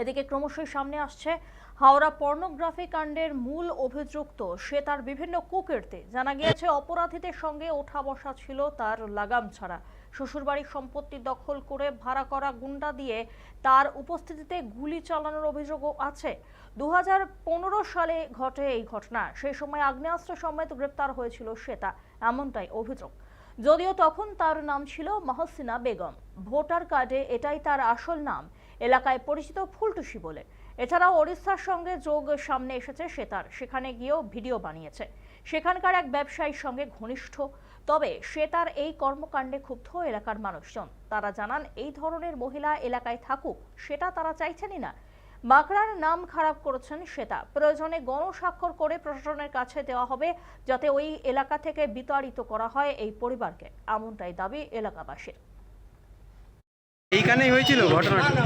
এদিকে ক্রমশই সামনে আসছে হাওড়া পর্নোগ্রাফি কাণ্ডের মূল অভিযুক্ত। সে তার বিভিন্ন কুকীর্তি। জানা গিয়েছে, অপরাধীদের সঙ্গে ওঠা বসা ছিল তার লাগাম ছাড়া। শ্বশুরবাড়ির সম্পত্তি দখল করে ভাড়া করা গুন্ডা দিয়ে তার উপস্থিতিতে গুলি চালানোর অভিযোগও আছে। দু হাজার পনেরো সালে ঘটে এই ঘটনা। সেই সময় আগ্নেয়াস্ত্র সমেত গ্রেপ্তার হয়েছিল শ্বেতা এমনটাই অভিযোগ। যদিও তখন তার নাম ছিল মহসিনা বেগম। ভোটার কার্ডে এটাই তার আসল নাম। এলাকায় পরিচিত ফুলটুসি বলে। এছাড়াও ওড়িশার সঙ্গে যোগ সামনে এসেছে সে তার। সেখানে গিয়েও ভিডিও বানিয়েছে। সেখানকার এক ব্যবসায়ীর সঙ্গে ঘনিষ্ঠ। তবে সে তার এই কর্মকাণ্ডে ক্ষুব্ধ এলাকার মানুষজন। তারা জানান, এই ধরনের মহিলা এলাকায় থাকুক, সেটা তারা চাইছেনই না। বাঁকড়ার নাম খারাপ করেছেন শ্বেতা প্রয়োজনে গণস্বাক্ষর করে প্রশাসনের কাছে দেওয়া হবে যাতে ওই এলাকা থেকে বিতাড়িত করা হয় এই পরিবারকে। এমনটাই দাবি এলাকাবাসীর। এইখানেই হয়েছিল ঘটনাটা?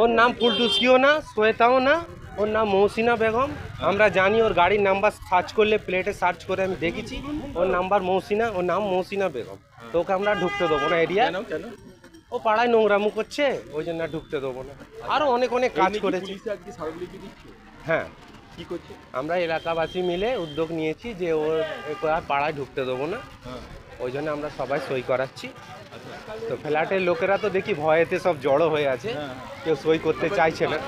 ওর নাম ফুলটুসকিও না শ্বেতাও না ওর নাম মৌসিনা বেগম। আমরা জানি ওর গাড়ির নাম্বার সার্চ করলে প্লেটে সার্চ করে আমি দেখেছি। ওর নাম্বার মৌসিনা ওর নাম মৌসিনা বেগম। তো ওকে আমরা ঢুকতে দেবো না এরিয়া ও পাড়ায় নোংরামু করছে ওই জন্য ঢুকতে দেবো না। আরও অনেক অনেক কাজ করেছি। হ্যাঁ। কি করছে? আমরা এলাকাবাসী মিলে উদ্যোগ নিয়েছি যে ওর আর পাড়ায় ঢুকতে দেবো না। হ্যাঁ। ওই জন্য আমরা সবাই সই করাচ্ছি। তো ফ্ল্যাটের লোকেরা তো দেখি ভয়েতে সব জড়ো হয়ে আছে। হ্যাঁ। কেউ সই করতে চাইছে না।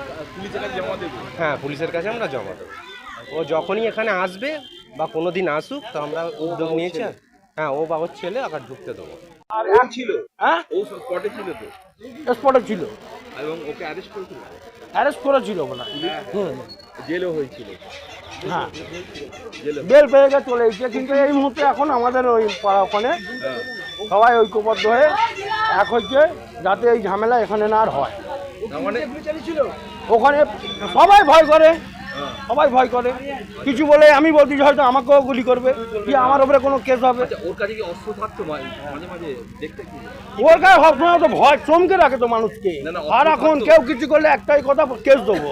হ্যাঁ পুলিশের কাছে আমরা জমা দেবো। ও যখনই এখানে আসবে বা কোনো দিন আসুক তো আমরা উদ্যোগ নিয়েছি। হ্যাঁ ও বাবার ছেলে আবার ঢুকতে দেবো। ও ছিল? হ্যাঁ? ও স্পটে ছিল তো? স্পটে ছিল। এবং ওকে অ্যারেস্ট করেছিল? অ্যারেস্ট করেছিল বলা। হুম। জেলও হয়েছিল। হ্যাঁ। বেল পেয়ে গেছে চলে এসেছে। কিন্তু এই মুহূর্তে এখন আমাদের ওই পাড়া ওখানে সবাই ঐক্যবদ্ধ হয়ে এক হচ্ছে যাতে এই ঝামেলা এখানে না আর হয়। ওখানে সবাই ভয় করে সবাই ভয় করে। কিছু বলে আমি বলছি হয়তো আমাকেও গুলি করবে কি আমার উপরে কোনো কেস হবে? আচ্ছা ওর কাছে কি অস্ত্র থাকতো মাঝে মাঝে দেখতে ওর গায়ে সবসময় তো ভয় চমকে রাখে তো মানুষকে। আর এখন কেউ কিছু করলে একটাই কথা কেস দেবো।